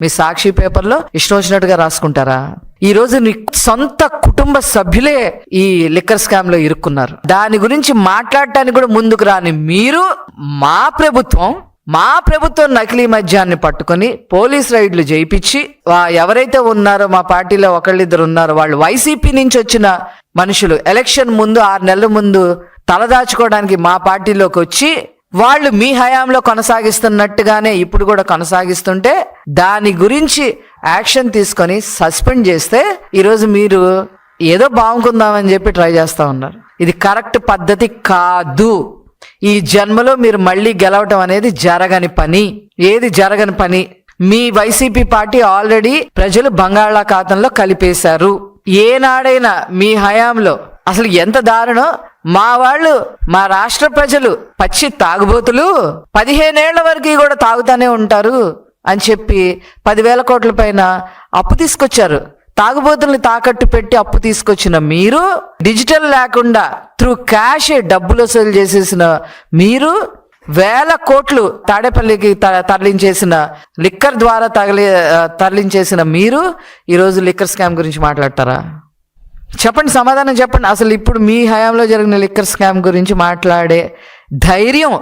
మీ సాక్షి పేపర్లో ఇష్టం వచ్చినట్టుగా రాసుకుంటారా? ఈ రోజు నీ సొంత కుటుంబ సభ్యులే ఈ లిక్కర్ స్కామ్లో ఇరుక్కున్నారు. దాని గురించి మాట్లాడటానికి కూడా ముందుకు రాని మీరు మా ప్రభుత్వం మా ప్రభుత్వం నకిలీ మద్యాన్ని పట్టుకొని పోలీస్ రైడ్లు చేయించి వా- ఎవరైతే ఉన్నారో మా పార్టీలో ఒకళ్ళిద్దరు ఉన్నారో వాళ్ళు వైసీపీ నుంచి వచ్చిన మనుషులు ఎలక్షన్ ముందు ఆరు నెలల ముందు తలదాచుకోవడానికి మా పార్టీలోకి వచ్చి వాళ్ళు మీ హయాంలో కొనసాగిస్తున్నట్టుగానే ఇప్పుడు కూడా కొనసాగిస్తుంటే దాని గురించి యాక్షన్ తీసుకొని సస్పెండ్ చేస్తే ఈరోజు మీరు ఏదో బాగుంకుందామని చెప్పి ట్రై చేస్తూ ఉన్నారు. ఇది కరెక్ట్ పద్ధతి కాదు. ఈ జన్మలో మీరు మళ్ళీ గెలవటం అనేది జరగని పని. ఏది జరగని పని? మీ వైసీపీ పార్టీ ఆల్రెడీ ప్రజలు బంగాళాఖాతంలో కలిపేశారు. ఏనాడైనా మీ హయాంలో అసలు ఎంత దారుణం? మా వాళ్ళు మా రాష్ట్ర ప్రజలు పచ్చి తాగుబోతులు పదిహేనేళ్ళ వరకు కూడా తాగుతానే ఉంటారు. అని చెప్పి పదివేల కోట్ల పైన అప్పు తీసుకొచ్చారు. తాగుబోతుల్ని తాకట్టు పెట్టి అప్పు తీసుకొచ్చిన మీరు డిజిటల్ లేకుండా త్రూ క్యాష్ డబ్బులు వసూలు చేసేసిన మీరు వేల కోట్లు తాడేపల్లికి త- తరలించేసిన లిక్కర్ ద్వారా తగలి తరలించేసిన మీరు ఈరోజు లిక్కర్ స్కామ్ గురించి మాట్లాడతారా? చెప్పండి సమాధానం చెప్పండి. అసలు ఇప్పుడు మీ హయాంలో జరిగిన లిక్కర్ స్కామ్ గురించి మాట్లాడే ధైర్యం